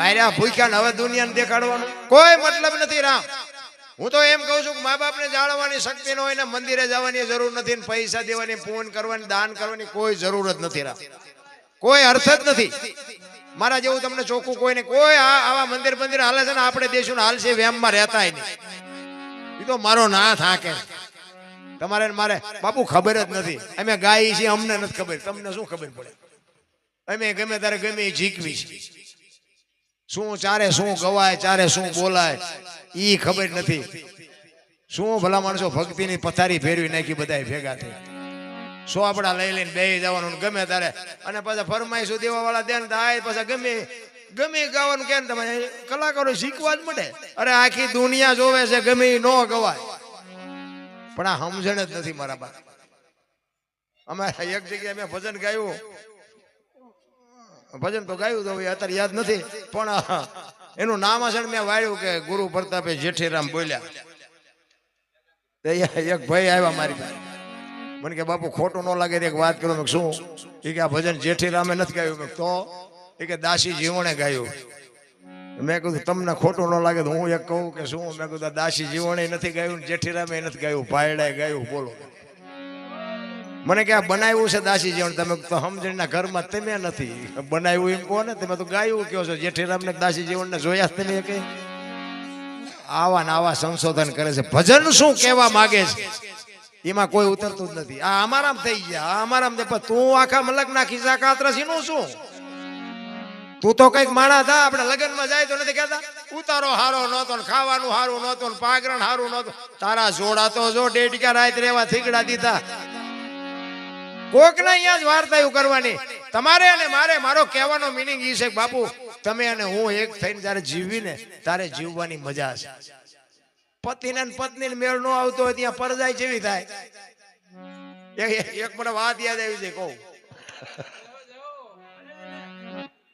માર્યા ભૂખ્યા ને હવે દુનિયાને દેખાડવાનું. કોઈ મતલબ નથી રામ. હું તો એમ કહું છું કે મા બાપને જાળવવાની શક્તિ ન હોય ને મંદિરે જવાની જરૂર નથી ને પૈસા દેવાની પૂન કરવાની, દાન કરવાની કોઈ જરૂર જ નથી રામ. કોઈ અર્થ જ નથી. મારા જેવું તમને ચોખ્ખું કોઈ નહીં કોઈ આવા મંદિર મંદિર હાલે છે ને આપણે દેશું હાલ છે વેમમાં રહેતા નહીં. એ તો મારો નાથ હાકે. તમારે મારે બાપુ ખબર જ નથી. અમે ગાય છીએ, અમને નથી ખબર. તમને શું ખબર પડે? અમે ગમે ત્યારે ગમે એ જીકવી છે શું ચારે શું ગવાય ચારે શું બોલાય ઈ ખબર નથી. શું ભલા માણસો ભક્તિની પથારી ફેરવી નાખી બધા ભેગા થઈ. સોપડા લઈ લઈને બે જવાનું ગમે ત્યારે? અને પાછા ફરમાઈશું દેવા વાળા દે થાય પાછા ગમે ગમે ગાવાનું કે તમે? કલાકારો શીખવા જ મળે. અરે આખી દુનિયા જોવે છે ગમે ન નો ગવાય. પણ આ સમજણ જ નથી મારા બા અમારે એક જગ્યાએ મેં ભજન ગાયું. ભજન તો ગાયું તો અત્યારે યાદ નથી, પણ એનું નામાસણ મેં વાળ્યું કે ગુરુ પ્રતાપે જેઠીરામ બોલ્યા. એક ભાઈ આવ્યા મારી પાસે. મને કે, બાપુ, ખોટું ન લાગે એક વાત કરું. શું? એ કે, આ ભજન જેઠીરામે નથી ગાયું. તો? એ કે, દાસી જીવણે ગાયું. મેં કીધું, તમને ખોટું ન લાગે તો હું એક કહું કે શું? મેં કીધું દાસી જીવણે નથી ગાયું જેઠીરામે નથી ગાયું, ભાયડાએ ગાયું. બોલો. મને કે આ બનાવ્યું છે દાસી જીવન તમે તો સમજણના ઘરમાં તમે નથી. બનાવ્યું એમ કહો ને તમે તો ગાયું કહો છો. જેઠીરામ ને દાસી ને જોયા તમે કે. આવા ને આવા સંશોધન કરે છે. ભજન શું કહેવા માગે છે? એમાં કોઈ ઉતરતું જ નથી. આ અમારામ થઈ ગયા. આ અમારામ તું આખા મલક ના ખિસ્સા કાતરસી નું શું? તું તો કંઈક માણા થા. આપણે લગ્નમાં જાય તો નથી કહેતા? ઉતારો હારો નહોતો ખાવાનું હારું નહોતું પાગરણ હારું નહોતું. તારા જોડા તો જો ડેડકા રાત રેવા થીગડા દીધા. કોક ને અહીંયા જ વાર્તા એવું કરવાની. તમારે અને મારે, મારો કહેવાનો મિનિંગ એ છે બાપુ, તમે અને હું એક થઈને જ્યારે જીવીને તારે જીવવાની મજા છે. પતિને ને પત્નીને મેળ ન આવતો હોય ત્યાં પરજાય જેવી થાય. એક- મને વાત યાદ આવી છે, કહું.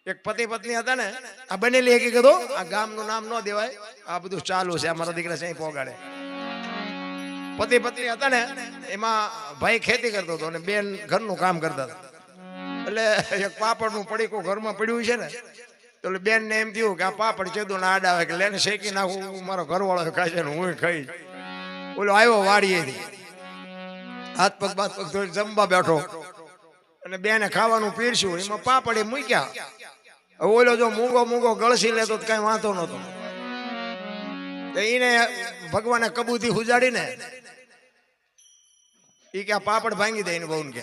એક પતિ પત્ની હતા ને, આ બનેલી એક કીધું આ ગામનું નામ ન દેવાય, આ બધું ચાલુ છે, આ મારા દીકરા સહી પોગાડે. પતિ પત્ની હતા ને, એમાં ભાઈ ખેતી કરતો હતો અને બેન ઘરનું કામ કરતા હતા. એટલે એક પાપડનું પડીકું ઘરમાં પડ્યું છે ને, તો એટલે બેન ને એમ થયું કે આ પાપડ ચેદું ના આડા આવે કે લેને શેકી નાખું મારો ઘરવાળો ખાય છે હું ખાઈ ઓલો આવ્યો વાડીએ હાથ પગ બાથ પગ ધોઈને જમવા બેઠો. અને બેને ખાવાનું પીરસ્યું, એમાં પાપડ એ મૂક્યા. ઓલો જો મૂંગો મૂંગો ગળસી લેતો કઈ વાંધો નતો એને ભગવાને કબૂતી હુજાડીને ઈ કે આ પાપડ ભાંગી દે એની બહુ કે.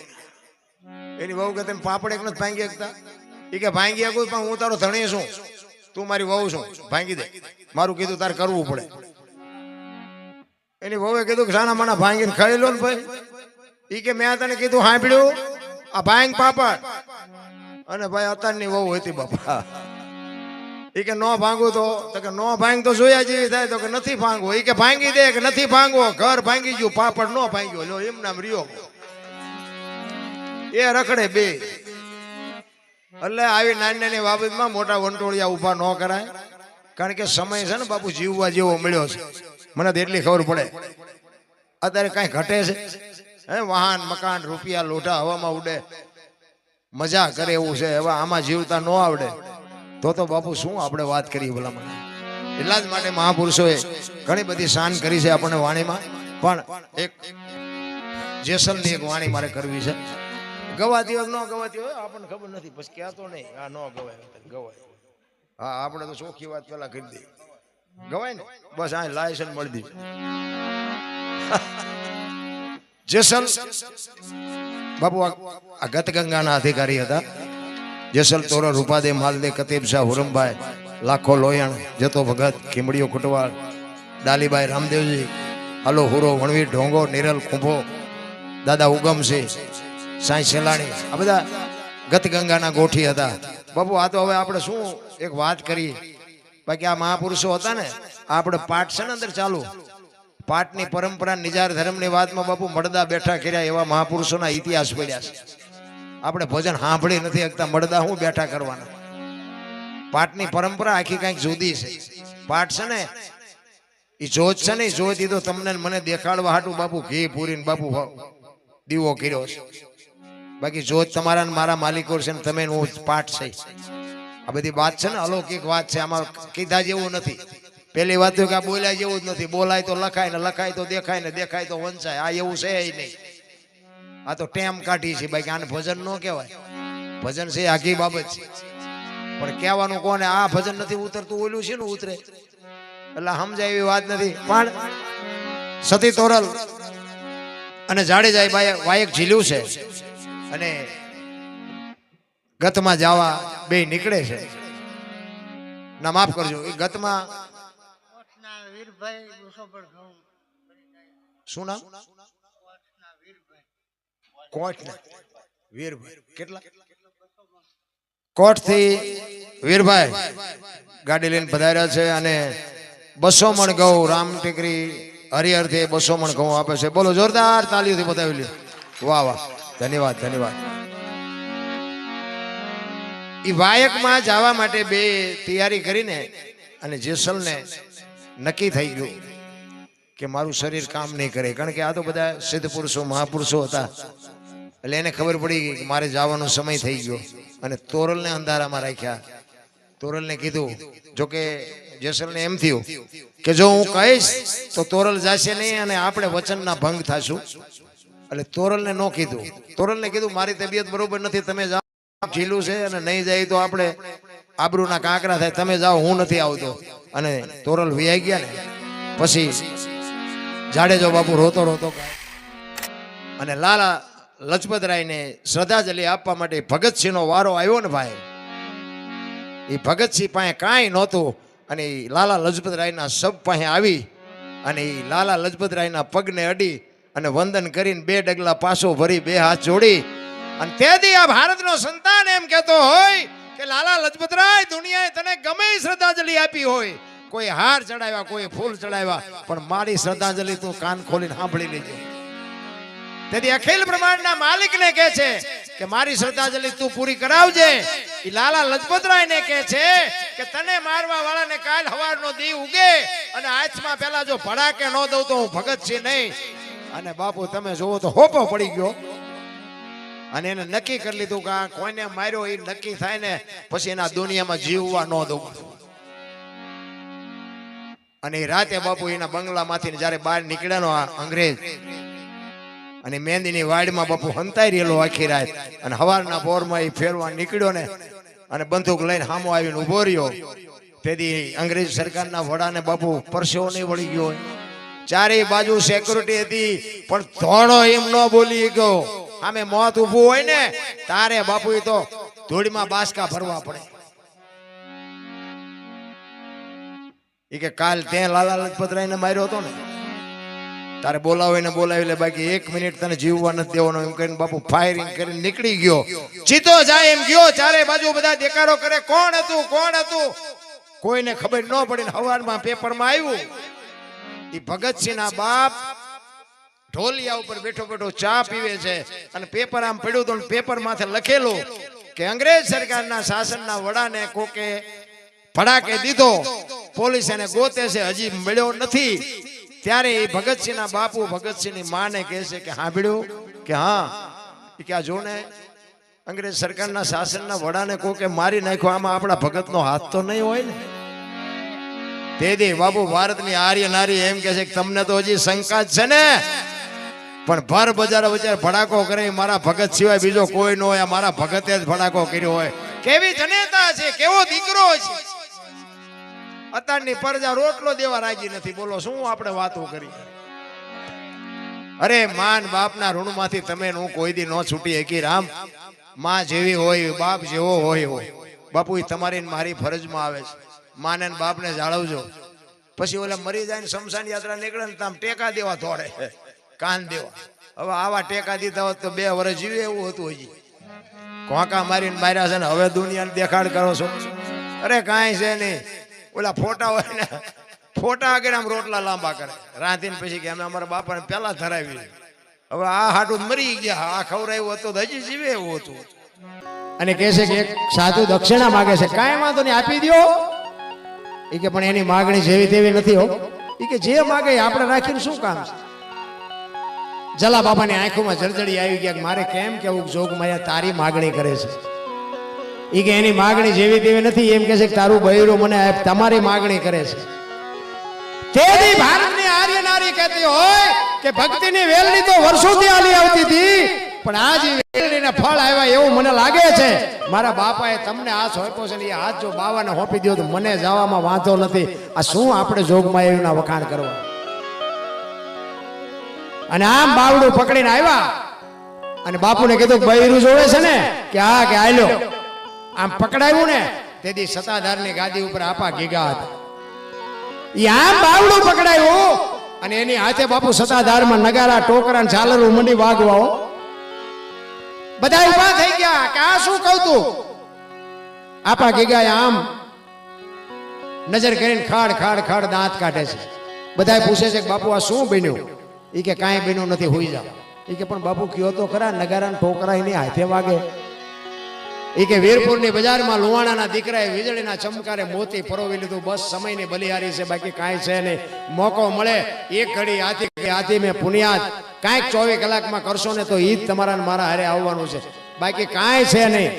એની બહુ કે તમે પાપડ એક નથી ભાંગી શકતા? એ કે, ભાંગી શકું, પણ હું તારો ધણી છું. તું મારી વહુ છું. ભાંગી દે. મારું કીધું તારે કરવું પડે. એની વહુએ કીધું કે, સાના માના ભાંગીને ખાઈ લો ને ભાઈ. એ કે, મેં તને કીધું સાંભળ્યું આ ભાંગ પાપડ. અને ભાઈ અત્યારની વહુ હતી બાપા. ઈ કે નો ભાંગું તો કે નો ભાંગ તો જોયા જેવી થાય તો કે નથી ભાંગવો. એ કે ભાંગી દે કે નથી ભાંગવો, ઘર ભાંગી ગયું, પાપડ નો ભાંગ્યો. લો એમ નામ રહ્યો. એ રખડે બે. એટલે આવી નાની નાની બાબતમાં મોટા વંટોળિયા ઊભા ન કરાય. કારણ કે સમય છે ને બાપુ, જીવવા જેવો મળ્યો છે. મને તો એટલી ખબર પડે. અત્યારે કાંઈ ઘટે છે? હે, વાહન, મકાન, રૂપિયા, લોઢા હવામાં ઉડે. મજા કરે એવું છે. હવે આમાં જીવતા ન આવડે. તો તો બાપુ શું આપણે વાત કરી ભલામણ? એટલા જ માટે મહાપુરુષોએ ઘણી બધી શાન કરી છે આપણને વાણીમાં. પણ એક જેસલની એક વાણી મારે કરવી છે. ગવાતી હોય ન ગવાતી હોય, આપણને ખબર નથી. પછી તો નહીં, આ ન ગવાય ગવાય. હા, આપણે તો ચોખ્ખી વાત પેલા કરી દઈએ. ગવાય ને? બસ આ લાયસન્સ મળી દીધું. જેસલ, બાપુ આ ગતગંગાના અધિકારી હતા. જેસલ તોર રૂપાદે માલદે કતીબ શાહ હુરમભાઈ, લાખો લોયણ, જતો ભગત, ખીમડીઓ કુટવાળ, ડાલીબાઈ રામદેવજી, હલો હુરો, વણવીર, ઢોંગો, નિરલ ખૂંભો દાદા ઉગમસિંહ સાંઈ સેલાણી, આ બધા ગત ગંગાના ગોઠી હતા. બાપુ, આ તો હવે આપણે શું એક વાત કરી બાકી આ મહાપુરુષો હતા ને આપણે પાઠ છે ને અંદર ચાલુ? પાઠની પરંપરા નિજાર ધર્મની વાતમાં બાપુ મળદા બેઠા કર્યા એવા મહાપુરુષોના ઇતિહાસ પડ્યા છે. આપણે ભજન સાંભળી નથી શકતા. મળદા હું બેઠા કરવાના? પાઠની પરંપરા આખી કાંઈક જુદી છે. પાઠ છે ને એ જોત છે ને, ઈ જોત ઈ તો તમને મને દેખાડવા હાટું બાપુ ઘી પૂરીને બાપુ દીવો કર્યો છે. બાકી જોત તમારા મારા માલિકો છે ને તમે હું પાઠ છે. આ બધી વાત છે ને, અલૌકિક વાત છે. આમાં કીધા જેવું નથી. પેલી વાત કે આ બોલ્યા જેવું જ નથી. બોલાય તો લખાય ને, લખાય તો દેખાય ને, દેખાય તો વંચાય. આ એવું છે નહીં. આ તો ટેમ કાઢી છે બાકી આને ભજન ન કહેવાય. ભજન છે આખી બાબત છે. પણ કહેવાનું કોને આ ભજન નથી ઉતરતું ઓલું છે ને ઉતરે? એટલે સમજાય એવી વાત નથી. પણ સતી તોરલ અને જાડેજા વાયક ઝીલ્યું છે અને ગતમાં જવા બે નીકળે છે. ના માફ કરજો એ ગતમાં શું નામ? કોટના વીરભાઈ. કેટલા? કોટથી વીરભાઈ ગાડી લઈને પધાર્યા છે અને બસો મણ ઘઉં રામ ટેકરી હરિહરથી બસો મણ ઘઉં આપે છે. બોલો, જોરદાર તાલીઓથી બતાવી લ્યો. વાહ વાહ. ધન્યવાદ ધન્યવાદ. એ વાયકમાં જવા માટે બે તૈયારી કરીને અને જેસલને નક્કી થઈ ગયું કે મારું શરીર કામ નહીં કરે. કારણ કે આ તો બધા સિદ્ધ પુરુષો મહાપુરુષો હતા. એટલે એને ખબર પડી કે મારે જવાનો સમય થઈ ગયો. અને તોરલને અંધારામાં રાખ્યા. તોરલને કીધું જોકે જેસલને એમ થયું કે જો હું કહીશ, તો તોરલ જશે નહીં અને આપણે વચનના ભંગ થશું. એટલે તોરલને ન કીધું. તોરલને કીધું, મારી તબિયત બરોબર નથી, તમે જાઓ. ઢીલું છે અને નહીં જાય તો આપણે આબરૂના કાંકરા થાય. તમે જાઓ, હું નથી આવતો. અને તોરલ વિયાઈ ગયા ને. પછી જાડેજો બાપુ રોતો રોતો અને લાલા લજપતરાયને શ્રદ્ધાંજલિ આપવા માટે ભગતસિંહનો વારો આવ્યો ને ભાઈ. એ ભગતસિંહ પાસે કાંઈ નહોતું અને એ લાલા લજપતરાયના સબ પાસે આવી અને એ લાલા લજપતરાયના પગને અડી અને વંદન કરીને બે ડગલા પાછો ભરી બે હાથ જોડી. અને તેથી આ ભારતનો સંતાન એમ કહેતો હોય કે લાલા લજપતરાય દુનિયાએ તને ગમે શ્રદ્ધાંજલિ આપી હોય. કોઈ હાર ચડાવ્યા, કોઈ ફૂલ ચડાવ્યા, પણ મારી શ્રદ્ધાંજલિ તું કાન ખોલીને સાંભળી લેજે. તેથી અખિલ બ્રહ્માંડના માલિકને કહે છે કે મારી શ્રદ્ધાંજલિ તું પૂરી કરાવજે. એ લાલા લજપતરાયને કહે છે કે તને મારવા વાળાને કાલ હવારનો દી ઉગે અને હાથમાં પેલા જો ભડાકે ન દઉં તો હું ભગત છે નહીં. અને બાપુ, તમે જોવો તો હોપો પડી ગયો. અને એને નક્કી કરી લીધું કે આ કોઈને માર્યો એ નક્કી થાય ને પછી એના દુનિયામાં જીવવા ન દઉં. અને રાતે બાપુ એના બંગલામાંથી જ્યારે બહાર નીકળ્યાનો નો અંગ્રેજ અને મહેંદીની વાડમાં બાપુ હંતાઈ રહેલો આખી રાત. અને હવારના પોરમાં એ ફેરવા નીકળ્યો ને, અને બંદૂક લઈને સામો આવીને ઊભો રહ્યો. તેથી અંગ્રેજ સરકારના વડાને બાપુ પરસેવો નહીં વળી ગયો ચારેય બાજુ સિક્યુરિટી હતી, પણ ધોળો એમ ન બોલી ગયો. આમે મોત ઊભું હોય ને, તારે બાપુ એ તો ધૂળમાં બાસકા ભરવા પડે. એ કે કાલ તે લાલા લજપતરાયને માર્યો હતો ને. તારે બોલાવીને બોલાવી લે, બાકી એક મિનિટ તને જીવવા નથી દેવાનો. એમ કરીને બાપુ ફાયરિંગ કરીને નીકળી ગયો. ચીતો જાય એમ ગયો. ચારે બાજુ બધા દેકારો કરે, કોણ હતું? કોણ હતું? કોઈને ખબર ન પડી ને હવારમાં પેપરમાં આવ્યું. એ ભગતસિંહના બાપ ઢોલિયા ઉપર બેઠો બેઠો ચા પીવે છે અને પેપર આમ પડ્યું તો પેપર માથે લખેલું કે અંગ્રેજ સરકારના શાસનના વડાને કોકે ફડાકે દીધો. પોલીસ એને ગોતે છે, હજી મળ્યો નથી. ત્યારે એ ભગતસિંહના બાપુ ભગતસિંહની માને કહે છે કે સાંભળ્યું કે હા કે આ જો ને અંગ્રેજ સરકારના શાસનના વડાને કોકે મારી નાખ્યો આમાં આપણા ભગતનો હાથ તો નહીં હોય ને? તેથી બાપુ ભારતની આર્ય નારી એમ કે છે કે તમને તો હજી શંકા છે ને? પણ ભર બજાર વચ્ચે ભડાકો કરે મારા ભગત સિવાય બીજો કોઈ ન હોય મારા ભગતે જ ભડાકો કર્યો હોય. કેવી જનેતા છે કેવો દીકરો છે? અત્યારની પરજા રોટલો દેવા રાજી નથી. બોલો, શું આપણે વાતો કરી? અરે, માન બાપના ઋણમાંથી તમે હું કોઈ દી ન છૂટી શકી રામ. માં જેવી હોય, બાપ જેવો હોય. હોય બાપુ, ઈ તમારી મારી ફરજમાં આવે છે. માને બાપને જાળવજો. પછી ઓલા મરી જાય ને શમશાન યાત્રા નીકળે ને તામ ટેકા દેવા થોડે કાન દેવા. હવે આવા ટેકા દીધા હોત તો બે વર્ષ જીવે એવું હતું હજી. કોકા મારીને માર્યા છે ને હવે દુનિયાને દેખાડ કરો છો. અરે, કાંઈ છે નહીં. ઓલા ફોટા હોય ને, ફોટા આગળ આમ રોટલા લાંબા કરે. રાંધીને પછી કે અમે અમારા બાપાને પહેલા ધરાવી હવે આ હાટું મરી ગયા, આ ખવડાવ્યું હતું હજી જીવે એવું હતું. અને કહે છે કે સાધુ દક્ષિણા માગે છે, કાંઈ વાંધો નહીં, આપી દો એ કે, પણ એની માગણી જેવી તેવી નથી હો. એ કે, જે માગે આપણે રાખીને શું કામ છે? જલા બાબાની આંખોમાં જળજળી આવી ગયા મારે કેમ કેવું જોગ માયા તારી માગણી કરે છે. એ કે એની માગણી જેવી તેવી નથી. એમ કે છે કે તારું બૈરું મને તમારી માગણી કરે છે. તેથી ભારતની આર્ય નારી કહેતી હોય કે ભક્તિની વેલણી તો વર્ષોથી આલી આવતી હતી, પણ આ જે વેલણીને ફળ આવ્યા એવું મને લાગે છે. મારા બાપાએ તમને આ સોંપ્યો છે એ હાથ જો બાવાને હોપી દો તો મને જવામાં વાંધો નથી. આ શું આપણે જોગમાં એના વખાણ કરવા? અને આમ બાવડું પકડીને આવ્યા. અને બાપુને કીધું બૈરું જોડે છે ને, કે હા, કે આલ્યો. આમ પકડાયું ને? તેથી સત્તાધારની ગાદી ઉપર આપા ગીગા હતા. ઈ આમ બાવડું પકડાયું? અને એની હાથે બાપુ સત્તાધારમાં નગારા ટોકરા ઝાલરું મંડી વાગવાઓ બધા ઊભા થઈ ગયા. કે આ શું કહું તું? આપા ગીગાએ આમ નજર કરીને ખાડ ખાડ ખાડ દાંત કાઢે છે. બધા પૂછે છે કે બાપુ આ શું બન્યું? એ કે કાંઈ બન્યું નથી હોઈ જાવ એ કે પણ બાપુ કયો તો ખરા નગારા ને ટોકરા એની હાથે વાગે. એ કે વીરપુરની બજારમાં લુવાણાના દીકરાએ વીજળીના ચમકારે મોતી પરોવી લીધું. બસ સમયની બલિહારી છે, બાકી કાંઈ છે નહીં. મોકો મળે. એક ઘડી આથી હાથી મેં પુનિયાદ. કાંઈક ચોવીસ કલાકમાં કરશો ને તો ઈ જ તમારા મારા હારે આવવાનું છે. બાકી કાંઈ છે નહીં.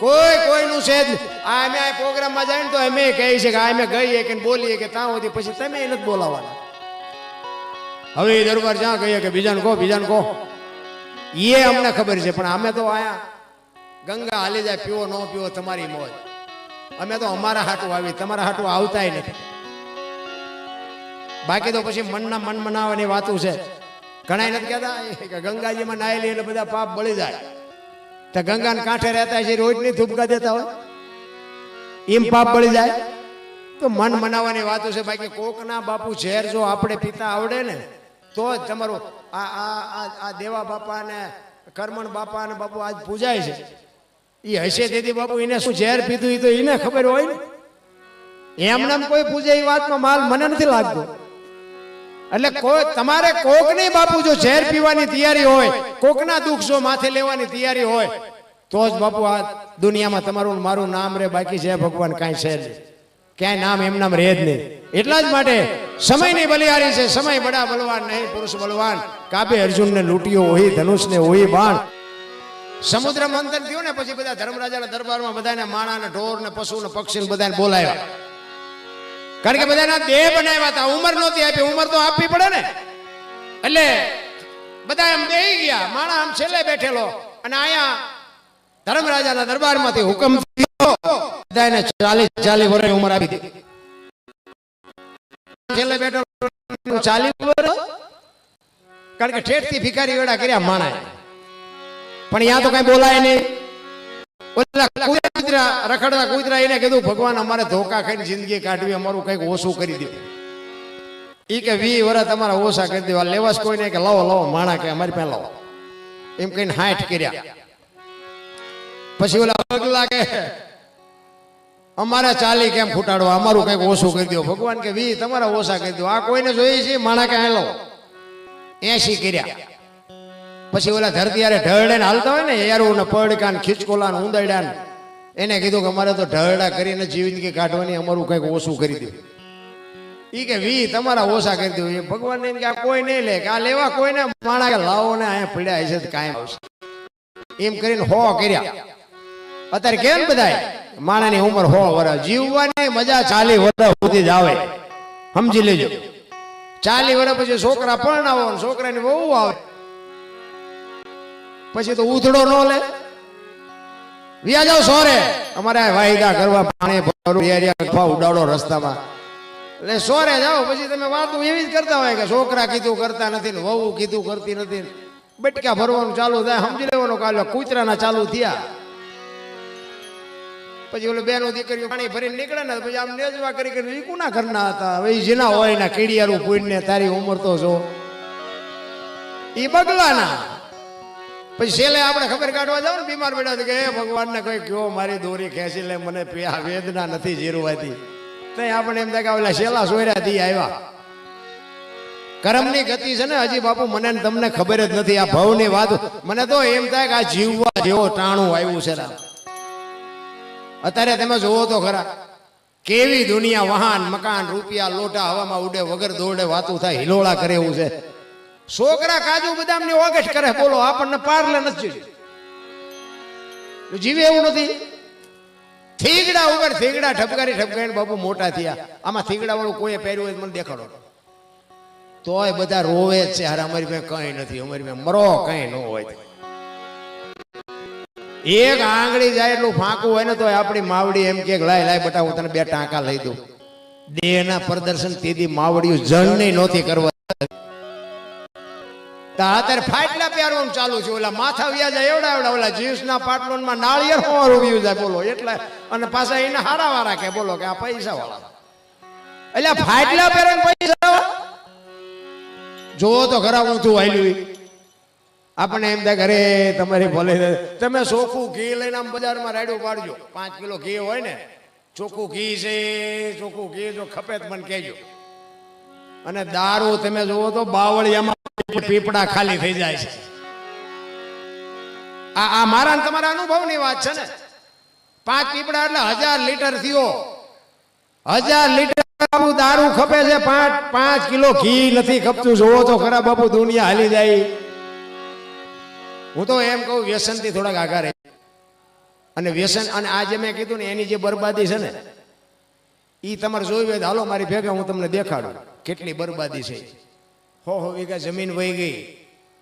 કોઈ કોઈનું છે જ આ અમે આ પ્રોગ્રામમાં જાય ને તો અમે કહીએ છીએ કે આ અમે ગઈએ કે બોલીએ કે ત્યાં સુધી પછી તમે નથી બોલાવવાના. હવે દરબાર જ્યાં કહીએ કે બીજાને કહો બીજાને કહો. એ અમને ખબર છે, પણ અમે તો આયા. ગંગા હાલી જાય, પીવો, ન પીવો, તમારી મોજ. અમે તો અમારા હાટું આવી, તમારા હાટું આવતાય નથી. બાકી તો પછી મનના મન મનાવવાની વાતું છે. ઘણા નથી કહેતા કે ગંગાજીમાં નાયેલી એટલે બધા પાપ બળી જાય. તો ગંગાને કાંઠે રહેતા છે, રોજ ધૂપકા દેતા હોય. એમ પાપ બળી જાય. તો મન મનાવવાની વાતો છે, બાકી કોકના બાપુ ઝેર જો આપણે પીતા આવડે ને, તો જ તમારું આ આ- આ દેવા બાપા ને કરમણ બાપા ને બાપુ આજ પૂજાય છે. એ હશે તેથી બાપુ એને શું ઝેર પીધું એ તો એને ખબર હોય ને? એમ કોઈ પૂજે એ વાતમાં માલ મને નથી લાગતો. એટલે કોઈ તમારે કોક નહીં બાપુ, જો ઝેર પીવાની તૈયારી હોય, કોકના દુઃખ જો માથે લેવાની તૈયારી હોય, તો જ બાપુ આ દુનિયામાં તમારું મારું નામ રે, બાકી છે ભગવાન કાંઈ છે ક્યાંય નામ એમ નામ રહે જ નહીં. એટલા જ માટે સમયની બલિહારી છે, સમય બડા બલવાન, નહીં પુરુષ બલવાન. કાબે અર્જુનને લૂંટ્યો હોય, ધનુષને હોય બાણ. સમુદ્ર મંથન થયું ને પછી બધા ધર્મરાજાના દરબારમાં બધાને માણા ને ઢોર ને પશુ ને પક્ષી ને બધાને બોલાવ્યા. કારણ કે બધાના દેહ બનાવ્યા હતા. ઉંમર નહોતી આપી. ઉંમર તો આપવી પડે ને. એટલે બધા એમ બે ગયા. માણા આમ છેલ્લે બેઠેલો. અને અહીંયા ધર્મરાજાના દરબારમાંથી હુકમ થયો. બધાને ચાલીસ ચાલીસ વર્ષની ઉંમર આપી દીધી. છેલ્લે બેઠો ચાલીસ વર્ષ. કારણ કે ઠેઠથી ભિખારી વેડા કર્યા માણા પણ ત્યાં તો કઈ બોલાય નહીં. કૂતરા રખડતા કૂતરા એને કીધું ભગવાન અમારે ધોકા ખાઈને જિંદગી કાઢવી અમારું કંઈક ઓછું કરી દો. એ કે વી વર્ષ તમારા ઓછા કરી દેવા. લેવાસ કોઈ નહીં કે લાવો લાવો માણા કે અમારી પાસે લાવો. એમ કહીને હાઠ કર્યા. પછી ઓલા પગલા કે અમારે ચાલી કેમ ફૂટાડવા? અમારું કંઈક ઓછું કરી દો. ભગવાન કે વી તમારા ઓછા કરી દો. આ કોઈને જોઈએ છે? માણા કે હાલો. એસી કર્યા. પછી ઓલા ધરતી યારે ઢળડે હાલતા હોય ને એરું ને પડકા ને ખીચકોલા ને ઉંદરડા ને એને કીધું કે અમારે તો ઢળડા કરીને જિંદગી કાઢવાની, અમારું કંઈક ઓછું કરી દીધું ઈ કે, વી, તમારા ઓછા કરી દઉં એ ભગવાન એમ કે, આ કોઈ નહીં લે, કે આ લેવા કોઈને માણા કે લાવો ને અહીંયા પડ્યા તો કાંઈ આવશે. એમ કરીને હો કર્યા. અત્યારે કેમ બધાય? માણાની ઉંમર હો વર્ષ જીવવાની મજા ચાલી વર્ષ સુધી જ આવે. સમજી લેજો. ચાલી વર્ષ પછી છોકરા પરણાવો ને છોકરાની બહુ આવે. પછી તો ઉધડો ન લે. વ્યા જાવ સોરે. અમારે વાયદા કરવા પાણી ભરવું ઉડાડો રસ્તામાં. એટલે સોરે જાઓ, પછી તમે વાતું એવી જ કરતા હોય કે છોકરા કીધું કરતા નથી ને વહુ કીધું કરતી નથી બટકા ભરવાનું ચાલુ થાય, સમજી લેવાનું કાલે કૂતરાના ચાલુ થયા. પછી ઓલું બેનો દીકરીઓ પાણી ભરીને નીકળે ને, પછી આમ નેજવા કરી કરી એ કોના ઘરના હતા? ઈ જેના હોય ને કીડિયારું પૂઈને તારી ઉંમર તો જો. એ બગલાના. પછી છેલ્લે આપણે ખબર કાઢવા જાવ ને, બીમાર પડ્યા કે હે ભગવાનને કોઈ કયો મારી દોરી ખેંચી લે, મને આ વેદના નથી જીરવાતી. તો આપણે એમ થાય કે ઓલા શેલા સોયરા થી આવ્યા. કર્મની ગતિ છે ને, હજી બાપુ, મને તમને ખબર જ નથી. આ ભવની વાત મને તો એમ થાય કે આ જીવવા જેવો ટાણું આવ્યું છે રામ. અત્યારે તમે જોવો તો ખરા, કેવી દુનિયા, વાહન, મકાન, રૂપિયા, લોટા, હવામાં ઉડે, વગર દોડે વાતું થાય, હિલોળા કરે એવું છે. છોકરા કાજુ બદામની ઓગસ્ટ કરે, બોલો, આપણને પારલે નથી. જીવે એવું નથી. થીગડા ઉપર થીગડા ઠપકારી ઠપકારી બાપુ મોટા થયા. આમાં થીગડા વાળું કોઈ પહેર્યું હોય મને દેખાડો. તોય બધા રોવે છે. હારે અમારી પાસે કઈ નથી. અમારી પાસે મરો કઈ ન હોય. એક આંગળી જાય એટલું ફાંકું હોય ને તો આપણી માવડી એમ કે, લાય લાય, બટા, હું તને બે ટાંકા લઈ દઉં. દેહના પ્રદર્શન તેથી માવડિયું નહીં નહોતી કરવા. અત્યારે ફાટલા પહેરવાનું ચાલુ છે. ઓલા માથા વ્યાજા એવડા એવડા ઓલા જીન્સના પાટલોનમાં નાળિયેર હોવાનું વ્યું જાય. બોલો, એટલે અને પાછા એને હારા વાળા કે બોલો કે આ પૈસા વાળા એટલે ફાટલા પહેરવાનું પૈસા જોવો તો ખરા તું વાયલું આપણે એમ થાય ઘરે તમારી ભલે. તમે ચોખ્ખું ઘી લઈને આમ બજારમાં રાડ્યું પાડજો. પાંચ કિલો ઘી હોય ને, ચોખ્ખું ઘી છે, ચોખ્ખું ઘી જો ખપે તો મને કહેજો. અને દારૂ તમે જુઓ તો બાવળિયામાં પીપડા ખાલી થઈ જાય છે. આ આ મારા તમારા અનુભવની વાત છે ને. પાંચ પીપડા એટલે હજાર લીટર થયો. હજાર લીટર દારૂ ખપે છે. પાંચ પાંચ કિલો ઘી નથી ખપતું. જોવો તો ખરા બાપુ, દુનિયા હાલી જાય. હું તો એમ કહું, વ્યસનથી થોડાક આગા રહે. અને વ્યસન અને આ જે મેં કીધું ને, એની જે બરબાદી છે ને એ તમારે જોયું હોય હાલો, મારી ભેગા હું તમને દેખાડું. કેટલી બરબાદી છે. હો હો, વીઘા જમીન વહી ગઈ.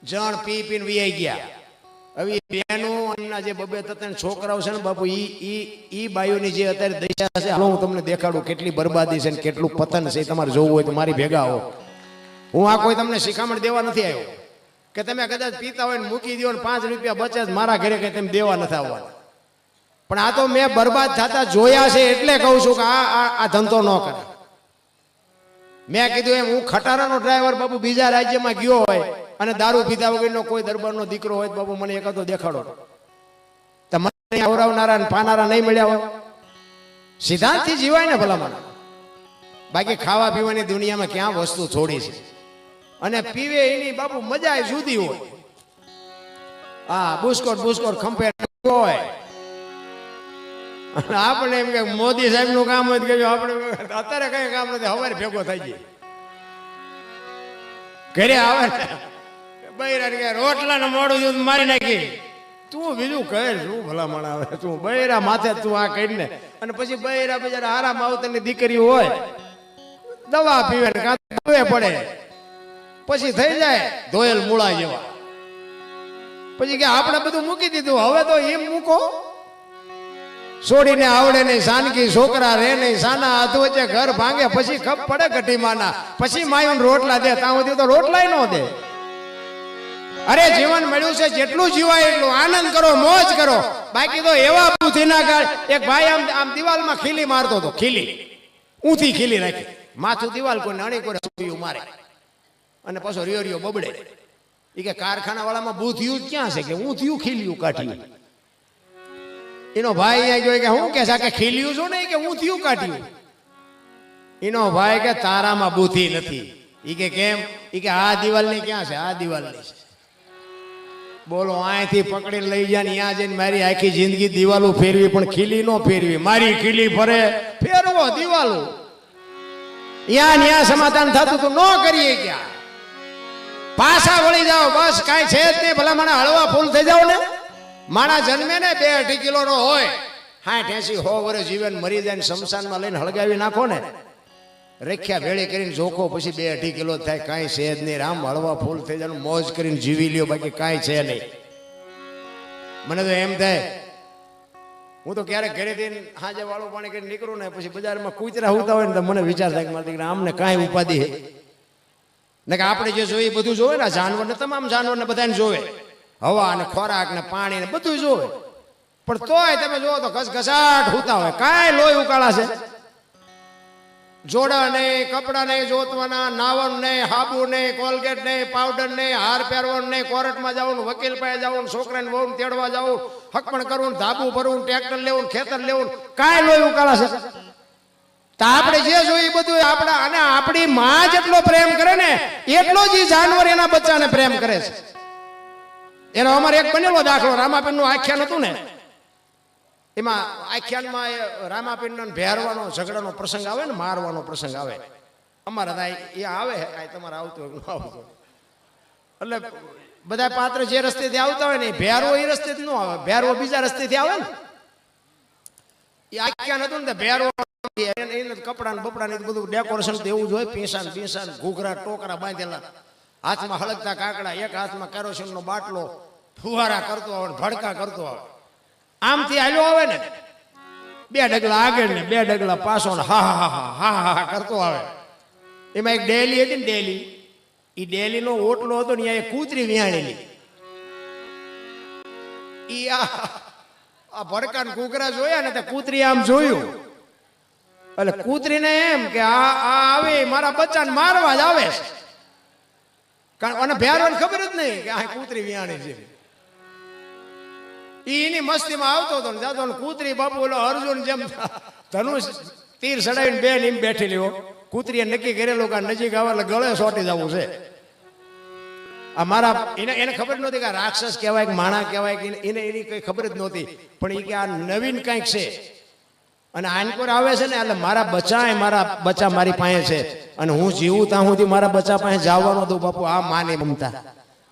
જણ પી પીને વીઆઈ ગયા. હવે બેનો એમના જે બબે તત્ણ છોકરાઓ છે ને બાપુ, ઈ ઈ ઈ બાયોની જે અત્યારે દશા છે, હાલો હું તમને દેખાડું કેટલી બરબાદી છે ને કેટલું પતન છે તમારે જોવું હોય તો મારી ભેગા આવો. હું આ કોઈ તમને શિખામણ દેવા નથી આવ્યો. કે તમે કદાચ પીતા હોય ને મૂકી દો ને પાંચ રૂપિયા બચે મારા ઘરે કઈ તેમ દેવા નથી આવવાના. પણ આ તો મેં બરબાદ થતા જોયા છે એટલે કહું છું કે આ આ ધંધો ન કરે. મેં કીધું એમ, હું ખટારાનો ડ્રાઈવર બાબુ બીજા રાજ્યમાં ગયો હોય અને દારૂ પીધા વગરનો કોઈ દરબારનો દીકરો હોય બાબુ મને એકાદો દેખાડો તો. મને અવરાવનારા પાનારા નહીં મળ્યા હોય. સિદ્ધાંતથી જીવાય ને ભલામણ. બાકી ખાવા પીવાની દુનિયામાં ક્યાં વસ્તુ છોડી છે? અને પીવે એની બાપુ મજા જુદી હોય. હા, બુસ્કોટ બુસ્કોટ ખંભે હોય. આપણે એમ કે મોદી સાહેબનું કામ હોય કે આપણે અત્યારે કઈ કામ નથી, હવારે ભેગો થઈ જાય ઘરે આવે બૈરા રોટલા ને મોડું જોઈને મારી નાખી. તું બીજું કહે શું ભલામણ આવે? તું બૈરા માથે તું આ કરીને. અને પછી બૈરા બજાર આરામ આવતની દીકરી હોય. દવા પીવે ને કાં પડે. પછી થઈ જાય ધોયેલ મૂળા જેવા. પછી કે આપણે બધું મૂકી દીધું. હવે તો એમ મૂકો. છોડીને આવડે નહીં, સાનકી છોકરા રે નહીં, સાના હાથ વચ્ચે ઘર ભાંગે, પછી ખપ પડે કટીમાના પછી માયું રોટલા દે, ત્યાં તો રોટલાય ન દે. અરે જીવન મળ્યું છે, જેટલું જીવાય એટલું. આનંદ કરો, મોજ કરો. બાકી તો એવા બુદ્ધિના ગાળ. એક ભાઈ આમ આમ દિવાલમાં ખીલી મારતો હતો, ખીલી. ઊંથી ખીલી રાખી માથું દિવાલ કોઈ નાણી કોઈ રસોઈયું મારે અને પાછો રિયો રિયો બબડે. એ કે કારખાના વાળામાં બુદ્ધિયું ક્યાં છે કે ઊંધિયું ખીલ્યું કાઢ્યું? એનો ભાઈ અહીંયા જોઈ કે હું કે કે ખીલ્યું છું ને કે ઊંધિયું કાઢ્યું? એનો ભાઈ કે તારામાં બુદ્ધિ નથી. એ કે કેમ? એ કે આ દિવાલની ક્યાં છે? આ દિવાલની છે. બોલો, અહીંથી પકડીને લઈ જાય ત્યાં જઈને મારી આખી જિંદગી દિવાલો ફેરવી, પણ ખીલી નો ફેરવી. મારી ખીલી ફરે, ફેરવો દિવાલો. ત્યાં ન્યા સમાધાન થતું તો, ન કરીએ ક્યાં? પાછા વળી જાઓ, બસ કાંઈ છે જ નહીં. ભલા મને હળવા ફૂલ થઈ જાઓ ને. માણા જન્મે ને બે અઢી કિલો નો હોય. સાઠ એસી હો વર્ષ જીવન મરી જાય શમશાનમાં લઈને હળગાવી નાખો ને. રેખ્યા ભેળી કરીને જોખો પછી બે અઢી કિલો થાય, કાંઈ છે જ નહીં. રામ હળવા ફૂલ થઈ જાય મોજ કરીને જીવી લ્યો, બાકી કાંઈ છે નહીં. મને તો એમ થાય, હું તો ક્યારેક ઘરેથી હાજે વાળું પાણી કરીને નીકળું ને પછી બજારમાં કૂતરા હોતા હોય ને તો મને વિચાર થાય કે મારા આમને કાંઈ ઉપાધિ હે ને કે આપણે જે જોઈએ બધું જોવે ને જાનવરને, તમામ જાનવરને બધાને જોવે. હવા ને ખોરાક ને પાણી ને બધું જોવે. પણ તોય તમે જોવો તો ઘસઘસાટ હોતા હોય. કાંઈ લોહી ઉકાળા છે? જોડા નહીં, કપડા નહીં જોતવાના નાવન નહીં, હાબુ નહીં, કોલગેટ નહીં, પાવડર નહીં, હાર પહેરવાનું નહીં, કોર્ટમાં જવું વકીલ પાસે જવું છોકરાને વહુ તેડવા જવું હકમણ કરવું ધાબુ ભરવું ટ્રેક્ટર લેવું, ખેતર લેવું, કાંઈ લોહી ઉકાળા છે? તો આપણે જે જોઈએ બધું આપણા અને આપણી માં જેટલો પ્રેમ કરે ને, એટલો જ જાનવર એના બચ્ચાને પ્રેમ કરે છે. એનો અમારે એક બનેલો દાખલો રામાપીરનું આખ્યાન હતું ને. એમાં આખ્યાનમાં એ રામાપીરનો ભેરવાનો, ઝઘડાનો પ્રસંગ આવે ને, મારવાનો પ્રસંગ આવે. અમારા દાય એ આવે તમારે આવતું હોય આવતું એટલે બધા પાત્ર જે રસ્તેથી આવતા હોય ને ભેરવો એ રસ્તેથી ન આવે ભેરવો બીજા રસ્તેથી આવે ને. એ આખ્યાન હતું ને ભેરવો ભેરો એને કપડા બપડા ને બધું ડેકોરેશન તો એવું જ હોય, પીસાન પીસાન, ઘૂઘરા ટોકરા બાંધેલા. હાથમાં હળગતા કાકડા, એક હાથમાં કેરોસીન નો બાટલો ફુવારા કરતો આવે ભડકા કરતો આવે. આમથી હાલ્યો આવે ને. બે ડગલા આગળ ને બે ડગલા પાછો ને હા હા હા હા હા કરતો આવે. એમાં એક ડેલી હતી ને ડેલી. એ ડેલી નો ઓટલો હતો ને એક કૂતરી વિહાણેલી ઈ આ ભડકાન કુકરા જોયા ને તે કૂતરી આમ જોયું. એટલે કૂતરીને એમ કે આ આ આવે મારા બચ્ચાને મારવા જ આવે કારણ અને ભેરવાને ખબર જ નહીં કે આ કૂતરી વિયાણી છે. એની મસ્તીમાં આવતો હતો ને ને કૂતરી બાપુ ઓલો અર્જુન જેમ ધનુષ તીર ચડાવીને બેન એમ બેઠી હો. કૂતરીએ નક્કી કરેલું કે નજીક આવે એટલે ગળે સોટી જવું છે. આ મારા એને એને ખબર નહોતી કે રાક્ષસ કહેવાય કે માણા કહેવાય કે એને એની કઈ ખબર જ નહોતી. પણ એ કે આ નવીન કંઈક છે. અને આનકોર આવે છે ને એટલે મારા બચ્ચા એ મારા બચ્ચા મારી પાસે છે. અને હું જીવું ત્યાં સુધી મારા બચ્ચા પાસે જવાનું હતું બાપુ, આ માને મમતા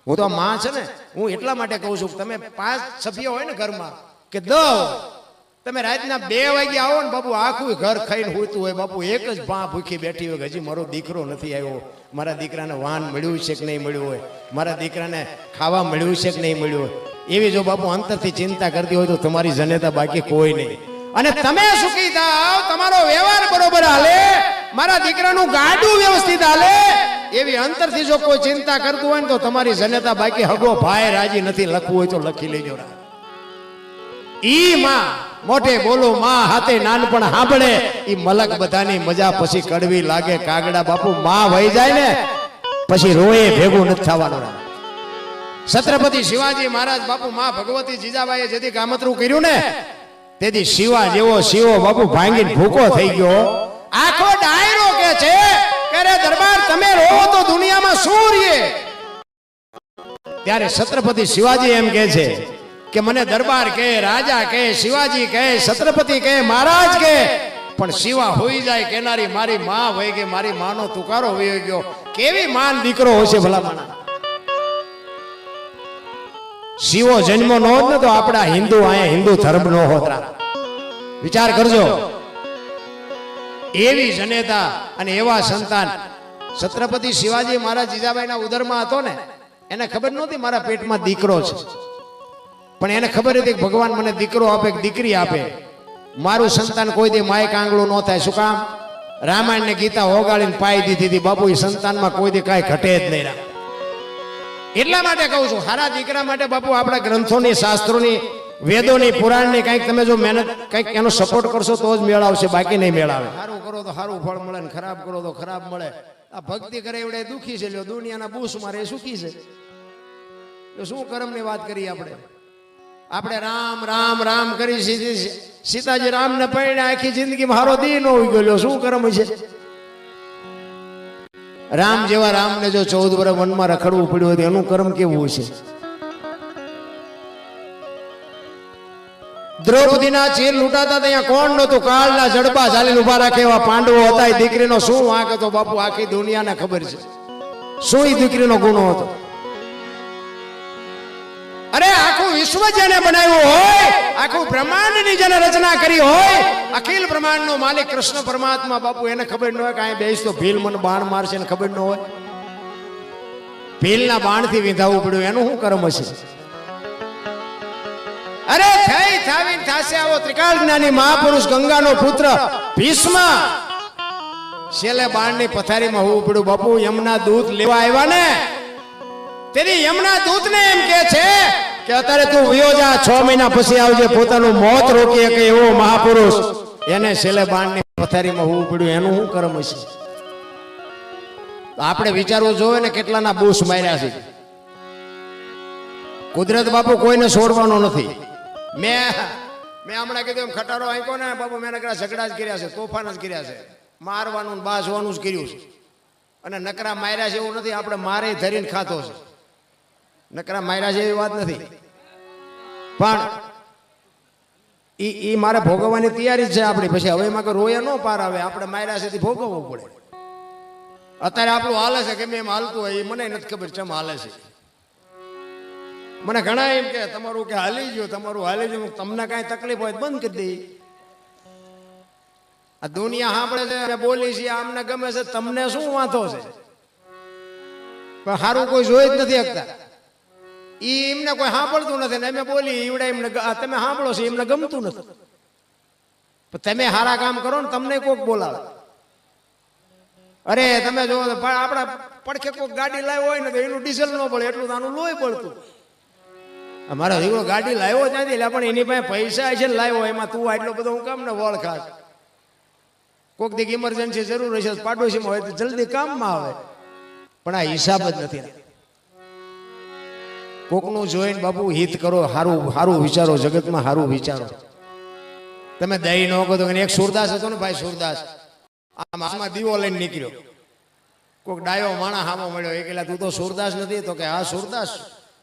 હું તો મા છે ને, હું એટલા માટે કહું છું તમે પાંચ સભ્ય હોય ને ઘરમાં, કે દ તમે રાતના બે વાગે આવો ને બાપુ, આખું ઘર ખાઈને હોતું હોય, બાપુ, એક જ ભા ભૂખી બેઠી હોય હજી મારો દીકરો નથી આવ્યો, મારા દીકરાને વાન મળ્યું છે કે નહીં મળ્યું હોય, મારા દીકરાને ખાવા મળ્યું છે કે નહીં મળ્યું હોય, એવી જો બાપુ અંતરથી ચિંતા કરતી હોય તો તમારી જનેતા બાકી કોઈ નહીં. અને તમે સુખી થાવ તમારો વ્યવહાર બરોબર હાલે, મારા દીકરાનું ગાડું વ્યવસ્થિત હાલે એવી અંતરથી જો કોઈ ચિંતા કરતું હોય ને તો તમારી જનેતા બાકી હગો ભાઈ રાજી નથી, લખવું હોય તો લખી લેજો ઈ માં મોઢે બોલો, માં હાથે નાનપણ સાંભળે. ઈ મલક બધાની મજા પછી કડવી લાગે, કાગડા બાપુ, માં વહી જાય ને, પછી રોએ ભેગું નથી થવાનું છત્રપતિ શિવાજી મહારાજ બાપુ, માં ભગવતી જીજાબાઈએ જેથી કામતરું કર્યું ને, તેથી શિવા જેવો શિવો બાપુ ભાંગીને ભૂકો થઈ ગયો. આખો ડાયરો કે છે કે રે દરબાર, તમે રોવો તો દુનિયામાં શું રીએ ત્યારે છત્રપતિ શિવાજી એમ કે છે કે મને દરબાર કહે, રાજા કહે, શિવાજી કહે, છત્રપતિ કહે, મહારાજ કહે, પણ શિવા હોઈ જાય, કેનારી મારી માં હોય ગઈ, મારી માનો તુકારો વહી ગયો. કેવી માન દીકરો હશે ભલા માણા શિવો જન્મ નો હોત તો આપણા હિન્દુ અહીંયા હિન્દુ ધર્મ નો હોત. વિચાર કરજો. એવી જનેતા અને એવા સંતાન. છત્રપતિ શિવાજી મારા જીજાબાઈના ઉદરમાં હતો ને, એને ખબર નહોતી મારા પેટમાં દીકરો છે. પણ એને ખબર હતી કે ભગવાન મને દીકરો આપે, કે દીકરી આપે. મારું સંતાન કોઈ દી માય કાંગળું ન થાય. શું કામ? રામાયણ ને ગીતા ઓગાળીને પાઈ દીધી હતી. બાપુ એ સંતાનમાં કોઈ દી કાંઈ ઘટે જ નહીં એટલા માટે કહું છું, હારા દીકરા માટે બાપુ, આપણા ગ્રંથોની, શાસ્ત્રોની વેદોની, પુરાણની કંઈક તમે જો મહેનત, કંઈક એનો સપોર્ટ કરશો તો જ મેળ બાકી નહીં મેળ સારું કરો તો સારું ફળ મળે ને ખરાબ કરો તો ખરાબ મળે. આ ભક્તિ કરે એવડે દુખી છે દુનિયાના બૂસ મારે સુખી છે. શું કર્મની વાત કરીએ આપણે? આપણે રામ રામ રામ કરી સીધી સીતાજી રામને પૈણે આખી જિંદગી મારો દિન નો ઉઈ ગયો શું કર્મ છે? રામ જેવા રામને જો ચૌદ વર્ષ વનમાં રખડવું પડ્યું હોય એનું કર્મ કેવું છે દ્રૌપદીના ચીર લૂંટાતા ત્યાં કોણ નહોતું? કાળના જડપા ચાલી ઊભા રાખે એવા પાંડવો હતા. એ દીકરીનો શું વાંક હતો? બાપુ, આખી દુનિયાને ખબર છે. શું એ દીકરીનો ગુનો હતો? અરે, આખું વિશ્વ જેને બનાવ્યું હોય, આખું બ્રહ્માંડની જેને રચના કરી હોય, અખિલ બ્રહ્માંડનો માલિક કૃષ્ણ પરમાત્મા, બાપુ, એને ખબર ન હોય કે અહીં બેસ તો ભીલ મને બાણ મારશે ને ખબર ન હોય. ભીલના બાણથી વિંધાવું પડ્યું. એનું શું કર્મ હશે? અરે થાવીને થાશે આવો ત્રિકાળ જ્ઞાની મહાપુરુષ ગંગાનો પુત્ર ભીષ્મ. છેલ્લે બાણની પથારીમાં હોવું પડ્યું બાપુ, યમના દૂધ લેવા આવ્યા ને? તેની યમના દૂતને એમ કે છે કે અત્યારે તું વયો જા, છ મહિના પછી આવજે, પોતાનું મોત રોકી શકે એવો મહાપુરુષ. એને છેલ્લે બાણની પથારીમાં હોવું પડ્યું એનું શું કર્મ હશે? આપણે વિચારવું જોઈએ ને કેટલાના બૂસ માર્યા છે. કુદરત બાપુ કોઈને છોડવાનો નથી. મેં મેં હમણાં કીધું એમ ખટારો આંક્યો ને, બાપુ મેં નકરા ઝઘડા જ કર્યા છે, તોફાન જ કર્યા છે. મારવાનું બાસવાનું જ કર્યું છે. અને નકરા માર્યા છે એવું નથી, આપણે મારે ધરીને ખાતો છે. નકરા માર્યા છે એવી વાત નથી. પણ એ એ મારે ભોગવવાની તૈયારી છે આપણી. પછી હવે એમાં કોઈ રોયા ન પાર આવે. આપણે માર્યા છે તે ભોગવવું પડે. અત્યારે આપણું હાલે છે કે એમ હાલતું હોય એ મને નથી ખબર ચમ હાલે છે. મને ઘણા એમ કે તમારું કે હાલી ગયું, તમારું હાલી ગયું. તમને કાંઈ તકલીફ હોય બંધ કરી દઈ. આ દુનિયા સાંભળે છે બોલી છે, આમને ગમે છે, તમને શું વાંધો છે? પણ સારું કોઈ જોઈ જ નથી શકતા. એ એમને કોઈ સાંભળતું નથી ને અમે બોલી, ઈવડે એમને તમે સાંભળો છો, એમને ગમતું નથી. પણ તમે સારા કામ કરો ને તમને કોક બોલાવે. અરે, તમે જો આપણા પડખે કોક ગાડી લાવ્યો હોય ને તો એનું ડીઝલ ન પડે, એટલું આનું લોહી પડતું. અમારો દીકરો ગાડી લાવ્યો ત્યાંથી લે પણ એની પાસે પૈસા છે લાવ્યો, એમાં તું આટલો બધો હું કામ ને વળ ખાસ કોક દીક ઇમરજન્સી જરૂર હશે પાડોશીમાં હોય તો જલ્દી કામમાં આવે. પણ આ હિસાબ જ નથી કોકનું જોઈને બાપુ હિત કરો સારું સારું વિચારો, જગતમાં સારું વિચારો. તમે દહીં ન કહો એક સુરદાસ હતો ને ભાઈ સુરદાસ. આમ આમાં દીવો લઈને નીકળ્યો. કોઈક ડાયો માણા હામો મળ્યો. એ કહેલા, તું તો સુરદાસ નથી તો કે, હા, સુરદાસ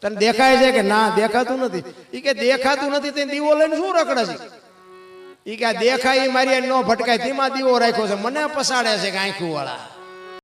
તને દેખાય છે કે ના, દેખાતું નથી. એ કે દેખાતું નથી તે દીવો લઈને શું રખડે છે? એ કે દેખાય મારી ન ભટકાય, તેમાં દીવો રાખ્યો છે. મને પસાડે છે કે આંખું વાળા